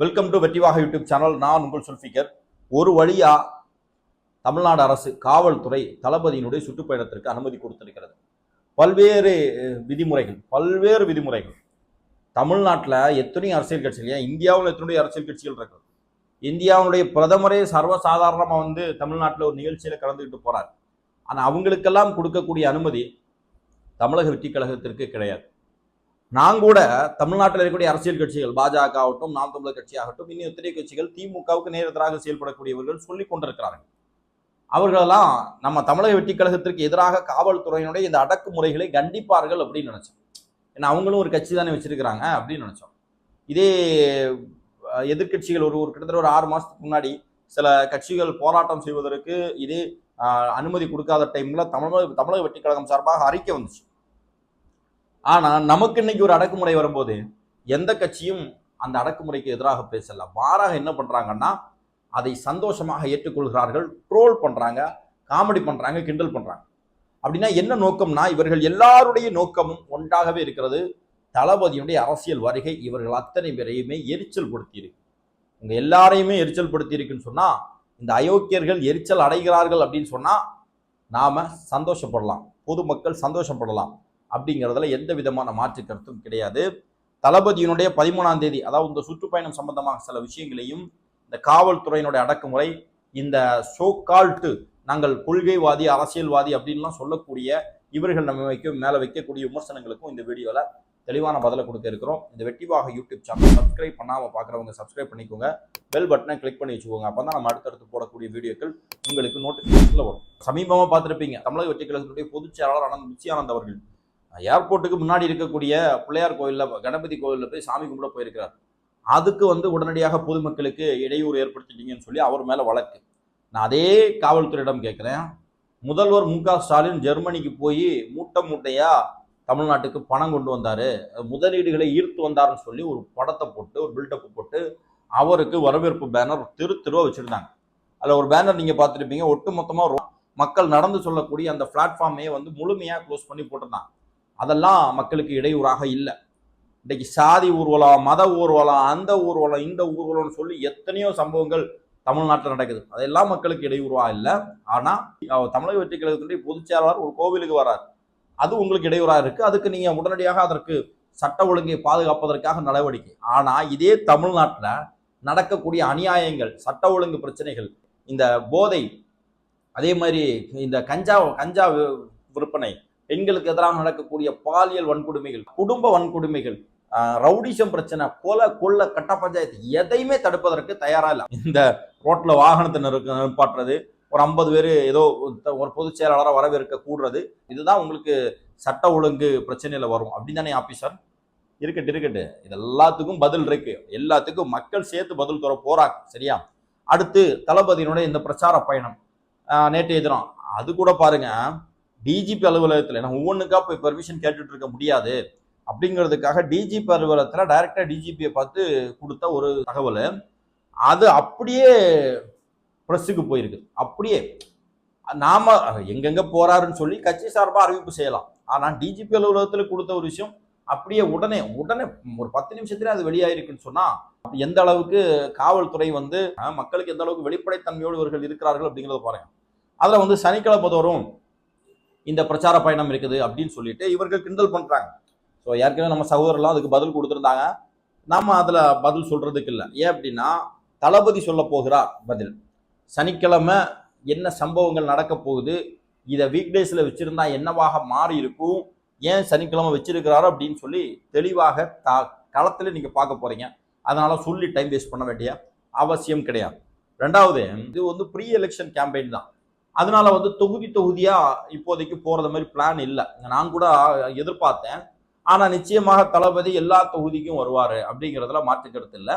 Welcome to வெற்றிவாக YouTube channel நான் உங்கள் சுல்ஃபிகர் ஒரு வழியா தமிழ்நாடு அரசு காவல்துறை தளபதியினுடைய சுற்றுப்பயணத்திற்கு அனுமதி கொடுத்திருக்கிறது. பல்வேறு விதிமுறைகள் பல்வேறு விதிமுறைகள். தமிழ்நாட்டில் எத்தனை அரசியல் கட்சிகள் ஏன் இந்தியாவில் எத்தனை அரசியல் கட்சிகள் இருக்குது. இந்தியாவுடைய பிரதமரே சர்வசாதாரணமாக வந்து தமிழ்நாட்டில் ஒரு நிகழ்ச்சியில் கலந்துக்கிட்டு போகிறார் ஆனால் அவங்களுக்கெல்லாம் கொடுக்கக்கூடிய அனுமதி தமிழக வெற்றி கழகத்திற்கு கிடையாது. நான் கூட தமிழ்நாட்டில் இருக்கக்கூடிய அரசியல் கட்சிகள் பாஜக ஆகட்டும் நாம் தமிழர் கட்சி ஆகட்டும் இன்னும் எத்தனை கட்சிகள் திமுகவுக்கு நேர் செயல்படக்கூடியவர்கள் சொல்லிக் கொண்டிருக்கிறார்கள். அவர்களெல்லாம் நம்ம தமிழக வெற்றி கழகத்திற்கு எதிராக காவல்துறையினுடைய இந்த அடக்குமுறைகளை கண்டிப்பார்கள் அப்படின்னு நினைச்சோம். ஏன்னா அவங்களும் ஒரு கட்சி தானே வச்சிருக்கிறாங்க அப்படின்னு நினைச்சோம். இதே எதிர்கட்சிகள் எதிர்க்கட்சிகள் ஒரு ஒரு கிட்டத்தட்ட ஒரு ஆறு மாதத்துக்கு முன்னாடி சில கட்சிகள் போராட்டம் செய்வதற்கு இதே அனுமதி கொடுக்காத டைம்ல தமிழக தமிழக வெட்டிக்கழகம் கழகம் சார்பாக அறிக்கை வந்துச்சு. ஆனால் நமக்கு இன்னைக்கு ஒரு அடக்குமுறை வரும்போது எந்த கட்சியும் அந்த அடக்குமுறைக்கு எதிராக பேசல. மாறாக என்ன பண்ணுறாங்கன்னா அதை சந்தோஷமாக ஏற்றுக்கொள்கிறார்கள் ட்ரோல் பண்ணுறாங்க காமெடி பண்ணுறாங்க கிண்டல் பண்ணுறாங்க அப்படின்னா என்ன நோக்கம்னா இவர்கள் எல்லாருடைய நோக்கமும் ஒன்றாகவே இருக்கிறது. தளபதியுடைய அரசியல் வருகை இவர்கள் அத்தனை பேரையுமே எரிச்சல் படுத்தியிருக்கு. உங்க எல்லாரையுமே எரிச்சல் படுத்தியிருக்குன்னு சொன்னா இந்த அயோக்கியர்கள் எரிச்சல் அடைகிறார்கள் அப்படின்னு சொன்னா நாம சந்தோஷப்படலாம். பொதுமக்கள் சந்தோஷப்படலாம். அப்படிங்கிறதுல எந்த விதமான மாற்று கருத்தும் கிடையாது. தளபதியினுடைய பதிமூணாம் தேதி அதாவது இந்த சுற்றுப்பயணம் சம்பந்தமாக சில விஷயங்களையும் இந்த காவல்துறையினுடைய அடக்குமுறை இந்த சோக்கால்ட்டு நாங்கள் கொள்கைவாதி அரசியல்வாதி அப்படின்லாம் சொல்லக்கூடிய இவர்கள் நம்ம வைக்கும் மேலே வைக்கக்கூடிய விமர்சனங்களுக்கும் இந்த வீடியோவில் தெளிவான பதிலை கொடுக்க இருக்கிறோம். இந்த வெட்டிவாக யூடியூப் சேனல் சப்ஸ்கிரைப் பண்ணாமல் பார்க்குறவங்க சப்ஸ்கிரைப் பண்ணிக்கோங்க. பெல் பட்டனை கிளிக் பண்ணி வச்சுக்கோங்க. அப்போ தான் நம்ம அடுத்தடுத்து போடக்கூடிய வீடியோக்கள் உங்களுக்கு நோட்டிஃபிகேஷனில் வரும். சமீபமாக பார்த்துருப்பீங்க தமிழக வெற்றி கழகத்தினுடைய பொதுச் செயலாளர் அனந்த் நித்யானந்த் அவர்கள். ஏர்போர்ட்டுக்கு முன்னாடி இருக்கக்கூடிய பிள்ளையார் கோயிலில் கணபதி கோயிலில் போய் சாமி கும்பிட போயிருக்கிறார். அதுக்கு வந்து உடனடியாக பொதுமக்களுக்கு இடையூறு ஏற்படுத்திட்டீங்கன்னு சொல்லி அவர் மேலே வழக்கு. நான் அதே காவல்துறையிடம் கேட்குறேன். முதல்வர் மு க ஸ்டாலின் ஜெர்மனிக்கு போய் மூட்டை மூட்டையாக தமிழ்நாட்டுக்கு பணம் கொண்டு வந்தார். முதலீடுகளை ஈர்த்து வந்தாருன்னு சொல்லி ஒரு படத்தை போட்டு ஒரு பில்டப் போட்டு அவருக்கு வரவேற்பு பேனர் திரு திருவா வச்சுருந்தாங்க. அதில் ஒரு பேனர் நீங்கள் பார்த்துருப்பீங்க. ஒட்டு மொத்தமாக மக்கள் நடந்து சொல்லக்கூடிய அந்த பிளாட்ஃபார்மையே வந்து முழுமையாக க்ளோஸ் பண்ணி போட்டிருந்தாங்க அதெல்லாம் மக்களுக்கு இடையூறாக இல்லை. இன்றைக்கு சாதி ஊர்வலம் மத ஊர்வலம் அந்த ஊர்வலம் இந்த ஊர்வலம்னு சொல்லி எத்தனையோ சம்பவங்கள் தமிழ்நாட்டில் நடக்குது. அதெல்லாம் மக்களுக்கு இடையூறாக இல்லை. ஆனால் தமிழக வெற்றி கழகத்தினுடைய பொதுச் செயலாளர் ஒரு கோவிலுக்கு வரார் அது உங்களுக்கு இடையூறாக இருக்குது அதுக்கு நீங்கள் உடனடியாக அதற்கு சட்ட ஒழுங்கை பாதுகாப்பதற்காக நடவடிக்கை. ஆனால் இதே தமிழ்நாட்டில் நடக்கக்கூடிய அநியாயங்கள் சட்ட ஒழுங்கு பிரச்சனைகள் இந்த போதை அதே மாதிரி இந்த கஞ்சா கஞ்சா விற்பனை பெண்களுக்கு எதிராக நடக்கக்கூடிய பாலியல் வன்கொடுமைகள் குடும்ப வன்கொடுமைகள் ரவுடிசம் பிரச்சனை கொலை கொள்ள கட்ட பஞ்சாயத்து எதையுமே தடுப்பதற்கு தயாரா இல்லை. இந்த ரோட்ல வாகனத்தை நிறுக்க நிற்பாட்டுறது ஒரு ஐம்பது பேர் ஏதோ ஒரு- ஒரு பொதுச் செயலாளராக வரவேற்க கூடுறது இதுதான் உங்களுக்கு சட்ட ஒழுங்கு பிரச்சனையில் வரும். அப்படின்னு தானே ஆபீசர் இருக்கட்டு இருக்கட்டு இது எல்லாத்துக்கும் பதில் இருக்கு. எல்லாத்துக்கும் மக்கள் சேர்த்து பதில் தர போறாங்க. சரியா? அடுத்து தளபதியினுடைய இந்த பிரச்சார பயணம் நேற்றைய தினம். அது கூட பாருங்க. டிஜிபி அலுவலகத்தில் நான் ஒவ்வொன்றுக்கா போய் பெர்மிஷன் கேட்டுட்டு இருக்க முடியாது. அப்படிங்கிறதுக்காக டிஜிபி அலுவலகத்தில் டைரக்டா டிஜிபியை பார்த்து கொடுத்த ஒரு தகவல். அது அப்படியே ப்ரெஸ்ஸுக்கு போயிருக்கு. அப்படியே நாம எங்கெங்க போறாருன்னு சொல்லி கட்சி சார்பாக அறிவிப்பு செய்யலாம். ஆனால் டிஜிபி அலுவலகத்தில் கொடுத்த ஒரு விஷயம் அப்படியே உடனே உடனே ஒரு பத்து நிமிஷத்துல அது வெளியாயிருக்குன்னு சொன்னா எந்த அளவுக்கு காவல்துறை வந்து மக்களுக்கு எந்த அளவுக்கு வெளிப்படைத்தன்மையோடு இவர்கள் இருக்கிறார்கள் அப்படிங்கிறத பாருங்க. அதில் வந்து சனிக்கிழமை தோறும் இந்த பிரச்சார பயணம் இருக்குது அப்படின்னு சொல்லிட்டு இவர்கள் கிண்டல் பண்ணுறாங்க ஸோ ஏற்கனவே நம்ம சகோதரர்லாம் அதுக்கு பதில் கொடுத்துருந்தாங்க. நம்ம அதில் பதில் சொல்கிறதுக்கு இல்லை. ஏன் அப்படின்னா தளபதி சொல்ல போகிறார் பதில். சனிக்கிழமை என்ன சம்பவங்கள் நடக்க போகுது இதை வீக் டேஸில் வச்சுருந்தா என்னவாக மாறி இருக்கும் ஏன் சனிக்கிழமை வச்சிருக்கிறாரோ அப்படின்னு சொல்லி தெளிவாக தா களத்தில் நீங்கள் பார்க்க போகிறீங்க அதனால் சொல்லி டைம் வேஸ்ட் பண்ண வேண்டிய அவசியம் கிடையாது. ரெண்டாவது இது வந்து ப்ரீ எலெக்ஷன் கேம்பெயின் தான். அதனால வந்து தொகுதி தொகுதியா இப்போதைக்கு போறது மாதிரி பிளான் இல்லை. நான் கூட எதிர்பார்த்தேன். ஆனா நிச்சயமாக தளபதி எல்லா தொகுதிக்கும் வருவார் அப்படிங்கிறதுல மாற்று கருத்து இல்லை.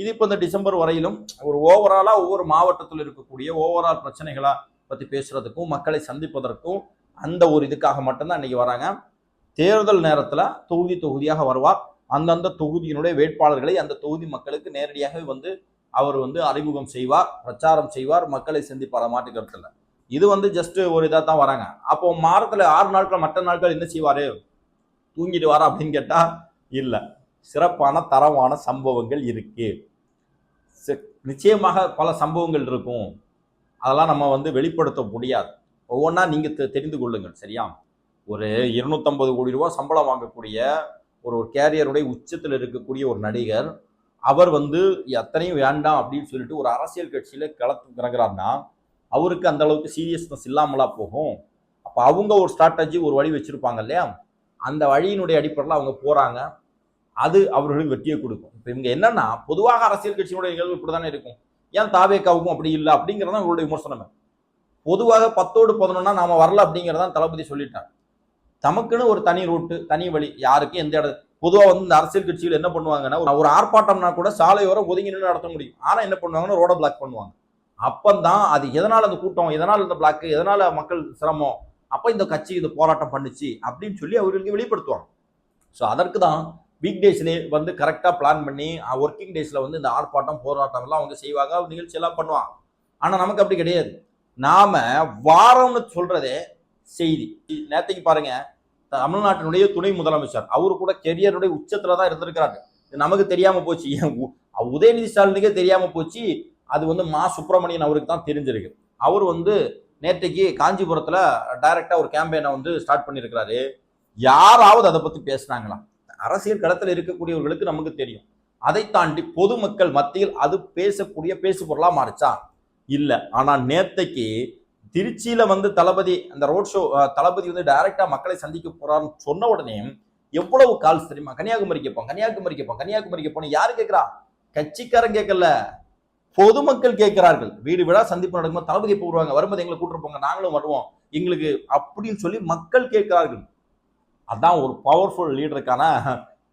இது இப்போ இந்த டிசம்பர் வரையிலும் ஒரு ஓவராலா ஒவ்வொரு மாவட்டத்தில் இருக்கக்கூடிய ஓவரால் பிரச்சனைகளை பத்தி பேசுறதுக்கும் மக்களை சந்திப்பதற்கும் அந்த ஒரு இதுக்காக மட்டும்தான் இன்னைக்கு வராங்க. தேர்தல் நேரத்துல தொகுதி தொகுதியாக வருவார். அந்தந்த தொகுதியினுடைய வேட்பாளர்களை அந்த தொகுதி மக்களுக்கு நேரடியாக வந்து அவர் வந்து அறிமுகம் செய்வார் பிரச்சாரம் செய்வார். மக்களை சந்திப்பார மாட்டு கருத்துல இது வந்து ஜஸ்ட் ஒரு இதாக தான் வராங்க. அப்போ மாதத்தில் ஆறு நாட்கள் மற்ற நாட்கள் என்ன செய்வார்? தூங்கிட்டு வாரா அப்படின்னு கேட்டால் இல்லை. சிறப்பான தரமான சம்பவங்கள் இருக்கு. ச- நிச்சயமாக பல சம்பவங்கள் இருக்கும். அதெல்லாம் நம்ம வந்து வெளிப்படுத்த முடியாது. ஒவ்வொன்றா நீங்கள் தெ தெரிந்து கொள்ளுங்கள் சரியா? ஒரு இருநூத்தம்பது கோடி ரூபா சம்பளம் வாங்கக்கூடிய ஒரு ஒரு கேரியருடைய உச்சத்தில் இருக்கக்கூடிய ஒரு நடிகர் அவர் வந்து எத்தனையும் வேண்டாம் அப்படின்னு சொல்லிட்டு ஒரு அரசியல் கட்சியில் களத்து கிறங்குறாருன்னா அவருக்கு அந்த அளவுக்கு சீரியஸ்னஸ் இல்லாமலா போகும். அப்போ அவங்க ஒரு ஸ்ட்ராட்டஜி ஒரு வழி வச்சுருப்பாங்க இல்லையா? அந்த வழியினுடைய அடிப்படையில் அவங்க போகிறாங்க அது அவர்களுக்கு வெற்றியை கொடுக்கும். இப்போ இவங்க என்னன்னா பொதுவாக அரசியல் கட்சியினுடைய நிகழ்வு இப்படி தானே இருக்கும். ஏன் தாவேக்காவுக்கும் அப்படி இல்லை? அப்படிங்கிறதான் இவருடைய விமர்சனமே. பொதுவாக பத்தோடு பதினொன்னா நாம் வரல அப்படிங்கிறதான் தளபதி சொல்லிட்டார். தமக்குன்னு ஒரு தனி ரூட்டு தனி வழி யாருக்கும் எந்த இடத்துல பொதுவாக வந்து இந்த அரசியல் கட்சிகள் என்ன பண்ணுவாங்கன்னா ஒரு- ஒரு ஆர்ப்பாட்டம்னா கூட சாலையோரம் ஒதுங்கி நின்று நடத்த முடியும். ஆனால் என்ன பண்ணுவாங்கன்னா ரோட பிளாக் பண்ணுவாங்க. அப்பந்தான் அது எதனால் அந்த கூட்டம் எதனால் இந்த பிளாக்கு எதனால் மக்கள் சிரமம் அப்போ இந்த கட்சி இந்த போராட்டம் பண்ணுச்சு அப்படின்னு சொல்லி அவர்களுக்கு வெளிப்படுத்துவாங்க. ஸோ அதற்கு தான் வீக் டேஸ்லேயே வந்து கரெக்டாக பிளான் பண்ணி ஒர்க்கிங் டேஸில் வந்து இந்த ஆர்ப்பாட்டம் போராட்டம் எல்லாம் அவங்க செய்வாங்க நிகழ்ச்சி எல்லாம் பண்ணுவாங்க. ஆனால் நமக்கு அப்படி கிடையாது. நாம் வாரம்னு சொல்கிறதே செய்தி. நேற்றுக்கு பாருங்கள் தமிழ்நாட்டினுடைய துணை முதலமைச்சர் அவரு கூட கெரியருடைய உச்சத்தில் தான் இருந்திருக்கிறாரு நமக்கு தெரியாமல் போச்சு. ஏன் உதயநிதி ஸ்டாலினுக்கே தெரியாமல் போச்சு. அது வந்து மா சுப்பிரமணியன் அவருக்கு தான் தெரிஞ்சிருக்கு. அவர் வந்து நேற்றைக்கு காஞ்சிபுரத்தில் டைரெக்டாக ஒரு கேம்பெயினை வந்து ஸ்டார்ட் பண்ணியிருக்கிறாரு யாராவது அதை பற்றி பேசுனாங்களா? அரசியல் களத்தில் இருக்கக்கூடியவர்களுக்கு நமக்கு தெரியும். அதை தாண்டி பொதுமக்கள் மத்தியில் அது பேசக்கூடிய பேசு பொருளாக மாறிச்சா? இல்லை. ஆனால் நேத்தைக்கு திருச்சியில் வந்து தளபதி அந்த ரோட் ஷோ தளபதி வந்து டைரெக்டாக மக்களை சந்திக்க போகிறான்னு சொன்ன உடனே எவ்வளவு கால்ஸ் தெரியுமா? கன்னியாகுமரிக்கு போம் கன்னியாகுமரிக்கு போம் கன்னியாகுமரிக்கு போன யார் கேட்குறா கட்சிக்காரன் கேட்கல பொதுமக்கள் கேட்கிறார்கள். வீடு வீடா சந்திப்பு நடக்கும்போது தளபதி எப்போ வருவாங்க? வரும்போது எங்களை கூட்டு போங்க. நாங்களும் வருவோம். எங்களுக்கு அப்படின்னு சொல்லி மக்கள் கேட்கிறார்கள். அதான் ஒரு பவர்ஃபுல் லீடருக்கான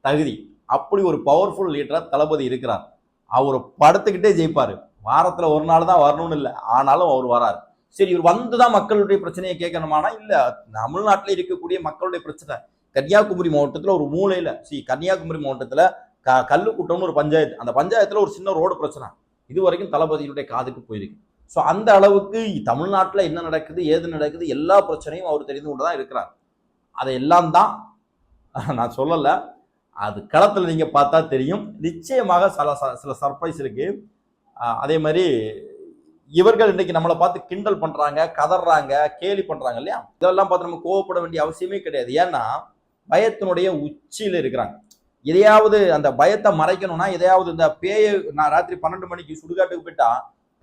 தகுதி. அப்படி ஒரு பவர்ஃபுல் லீடராக தளபதி இருக்கிறார். அவர் படுத்துக்கிட்டே ஜெயிப்பார். வாரத்தில் ஒரு நாள் தான் வரணும்னு இல்லை. ஆனாலும் அவர் வராரு. சரி இவர் வந்து தான் மக்களுடைய பிரச்சனையை கேட்கணுமானா இல்லை. தமிழ்நாட்டில் இருக்கக்கூடிய மக்களுடைய பிரச்சனை. கன்னியாகுமரி மாவட்டத்தில் ஒரு மூலையில் சி கன்னியாகுமரி மாவட்டத்தில் க கல்லுக்கூட்டம்னு ஒரு பஞ்சாயத்து. அந்த பஞ்சாயத்தில் ஒரு சின்ன ரோடு பிரச்சனை. இது வரைக்கும் தளபதியினுடைய காதுக்கு போயிருக்கு. ஸோ அந்த அளவுக்கு தமிழ்நாட்டில் என்ன நடக்குது ஏது நடக்குது எல்லா பிரச்சனையும் அவர் தெரிந்து கொண்டு தான் இருக்கிறார். அதையெல்லாம் தான் நான் சொல்லலை. அது களத்தில் நீங்கள் பார்த்தா தெரியும். நிச்சயமாக சில ச- சில சர்ப்ரைஸ் இருக்குது அதே மாதிரி இவர்கள் இன்னைக்கு நம்மளை பார்த்து கிண்டல் பண்ணுறாங்க கதறாங்க கேலி பண்ணுறாங்க இல்லையா? இதெல்லாம் பார்த்து நம்ம கோவப்பட வேண்டிய அவசியமே கிடையாது. ஏன்னா பயத்தினுடைய உச்சியில் இருக்கிறாங்க. எதையாவது அந்த பயத்தை மறைக்கணும்னா எதையாவது இந்த பேயை நான் ராத்திரி பன்னெண்டு மணிக்கு சுடுகாட்டுக்கு போயிட்டா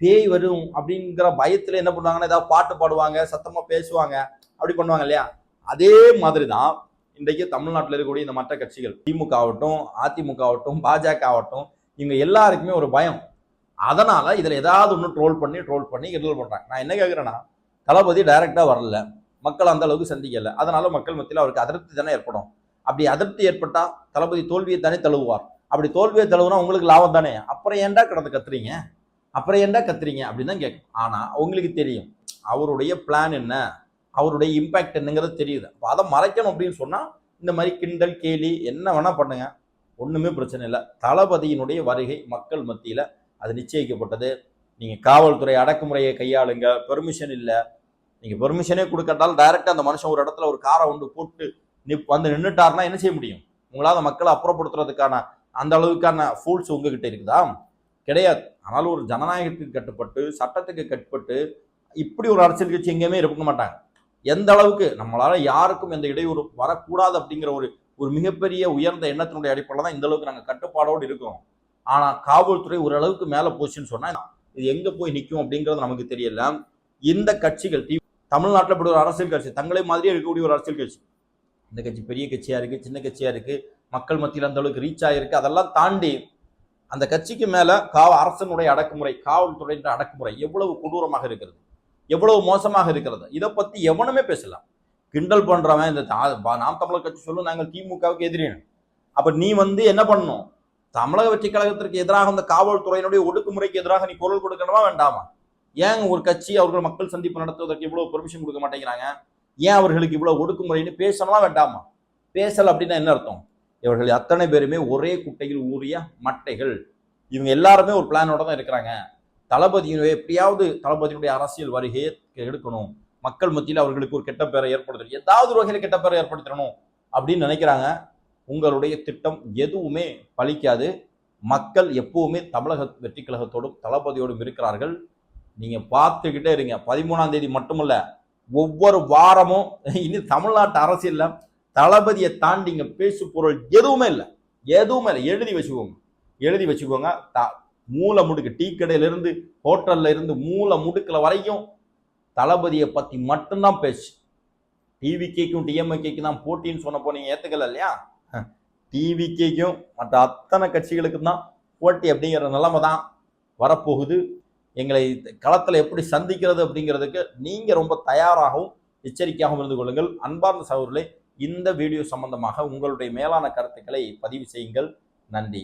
பேய் வரும் அப்படிங்கிற பயத்துல என்ன பண்ணுவாங்கன்னா ஏதாவது பாட்டு பாடுவாங்க சத்தமா பேசுவாங்க அப்படி பண்ணுவாங்க இல்லையா? அதே மாதிரி தான் இன்றைக்கு தமிழ்நாட்டில் இருக்கக்கூடிய இந்த மற்ற கட்சிகள். திமுக ஆகட்டும் அதிமுக ஆகட்டும் பாஜக ஆகட்டும் இவங்க எல்லாருக்குமே ஒரு பயம். அதனால இதில் ஏதாவது ஒன்று ட்ரோல் பண்ணி ட்ரோல் பண்ணி கிண்டல் பண்ணுறாங்க நான் என்ன கேட்குறேன்னா தளபதி டைரெக்டாக வரல. மக்கள் அந்த அளவுக்கு சந்திக்கலை. அதனால மக்கள் மத்தியில் அவருக்கு அதிருப்தி தானே ஏற்படும். அப்படி அதிருப்தி ஏற்பட்டா தளபதி தோல்வியை தானே தழுவுவார். அப்படி தோல்வியை தழுவுனா உங்களுக்கு லாபம் தானே? அப்புறம் ஏன்டா கிடந்து கத்துறீங்க? அப்புறம் ஏன்டா கத்துறீங்க? அப்படின்னு தான் கேட்கும். ஆனால் உங்களுக்கு தெரியும். அவருடைய பிளான் என்ன? அவருடைய இம்பாக்ட் என்னங்கிறது தெரியுது. அப்போ அதை மறைக்கணும் அப்படின்னு சொன்னால் இந்த மாதிரி கிண்டல் கேலி என்ன வேணால் பண்ணுங்க. ஒன்றுமே பிரச்சனை இல்லை. தளபதியினுடைய வருகை மக்கள் மத்தியில் அது நிச்சயிக்கப்பட்டது. நீங்கள் காவல்துறை அடக்குமுறையை கையாளுங்க. பெர்மிஷன் இல்லை. நீங்கள் பெர்மிஷனே கொடுக்கட்டாலும் டைரெக்டாக அந்த மனுஷன் ஒரு இடத்துல ஒரு காரை ஒன்று போட்டு நிப் வந்து நின்றுட்டாருன்னா என்ன செய்ய முடியும்? உங்களால் மக்களை அப்புறப்படுத்துறதுக்கான அந்த அளவுக்கான ஃபூல்ஸ் உங்ககிட்ட இருக்குதா? கிடையாது. ஆனாலும் ஒரு ஜனநாயகத்துக்கு கட்டுப்பட்டு சட்டத்துக்கு கட்டுப்பட்டு இப்படி ஒரு அரசியல் கட்சி எங்கேயுமே இருக்க மாட்டாங்க. எந்த அளவுக்கு நம்மளால யாருக்கும் எந்த இடையூறு வரக்கூடாது அப்படிங்கிற ஒரு ஒரு மிகப்பெரிய உயர்ந்த எண்ணத்தினுடைய அடிப்படையில் தான் இந்த அளவுக்கு நாங்கள் கட்டுப்பாடோடு இருக்கிறோம். ஆனால் காவல்துறை ஓரளவுக்கு மேலே போச்சுன்னு சொன்னால் இது எங்கே போய் நிற்கும் அப்படிங்கிறது நமக்கு தெரியல. இந்த கட்சிகள் தமிழ்நாட்டில் இப்படி ஒரு அரசியல் கட்சி தங்களை மாதிரியே இருக்கக்கூடிய ஒரு அரசியல் கட்சி இந்த கட்சி பெரிய கட்சியாக இருக்கு சின்ன கட்சியாக இருக்குது மக்கள் மத்தியில் அந்த அளவுக்கு ரீச் ஆகிருக்கு அதெல்லாம் தாண்டி அந்த கட்சிக்கு மேலே கா அரசனுடைய அடக்குமுறை காவல்துறையின் அடக்குமுறை எவ்வளவு கொடூரமாக இருக்கிறது எவ்வளவு மோசமாக இருக்கிறது இதை பற்றி எவனுமே பேசலாம் கிண்டல் பண்ணுறவன் இந்த தா- நாம் தமிழர் கட்சி சொல்லும் நாங்கள் திமுகவுக்கு எதிரின்னு. அப்போ நீ வந்து என்ன பண்ணணும்? தமிழக வெற்றி கழகத்திற்கு எதிராக அந்த காவல்துறையினுடைய ஒடுக்குமுறைக்கு எதிராக நீ குரல் கொடுக்கணுமா வேண்டாமா? ஏன் ஒரு கட்சி அவர்கள் மக்கள் சந்திப்பு நடத்துவதற்கு இவ்வளவு பெர்மிஷன் கொடுக்க மாட்டேங்கிறாங்க? ஏன் அவர்களுக்கு இவ்வளோ ஒடுக்குமுறைன்னு பேசலாம் வேண்டாமா? பேசல அப்படின்னா என்ன அர்த்தம்? இவர்கள் அத்தனை பேருமே ஒரே குட்டையில் ஊறிய மட்டைகள். இவங்க எல்லாருமே ஒரு பிளானோட தான் இருக்கிறாங்க. தளபதியினுடைய எப்படியாவது தளபதியினுடைய அரசியல் வருகையை எடுக்கணும். மக்கள் மத்தியில் அவர்களுக்கு ஒரு கெட்ட பேரை ஏற்படுத்தணும். ஏதாவது ஒரு வகையில் கெட்ட பேரை ஏற்படுத்தணும் அப்படின்னு நினைக்கிறாங்க. உங்களுடைய திட்டம் எதுவுமே பலிக்காது மக்கள் எப்பவுமே தமிழக வெற்றி கழகத்தோடும் தளபதியோடும் இருக்கிறார்கள். நீங்கள் பார்த்துக்கிட்டே இருங்க. பதிமூணாம் தேதி மட்டுமல்ல ஒவ்வொரு வாரமும் இனி தமிழ்நாட்டு அரசியல்ல தளபதியை தாண்டி இங்க பேசு பொருள் எதுவுமே இல்லை. எதுவுமே இல்லை. எழுதி வச்சுக்கோங்க. எழுதி வச்சுக்கோங்க. த- மூலை முடுக்கு டீ கடையில இருந்து ஹோட்டல்ல இருந்து மூலை முடுக்கில் வரைக்கும் தளபதியை பத்தி மட்டும்தான் பேச்சு டிவிகேக்கும் டிஎம்ஐக்கும் தான் போட்டின்னு சொன்னப்போ நீங்கள் ஏத்துக்கல இல்லையா? டிவிகேக்கும் மற்ற அத்தனை கட்சிகளுக்கும் தான் போட்டி அப்படிங்கிற நிலைமை தான் வரப்போகுது. எங்களை களத்தில் எப்படி சந்திக்கிறது அப்படிங்கிறதுக்கு நீங்கள் ரொம்ப தயாராகவும் எச்சரிக்கையாகவும் இருந்து கொள்ளுங்கள். அன்பார்ந்த சகோதரர்களே இந்த வீடியோ சம்பந்தமாக உங்களுடைய மேலான கருத்துக்களை பதிவு செய்யுங்கள். நன்றி.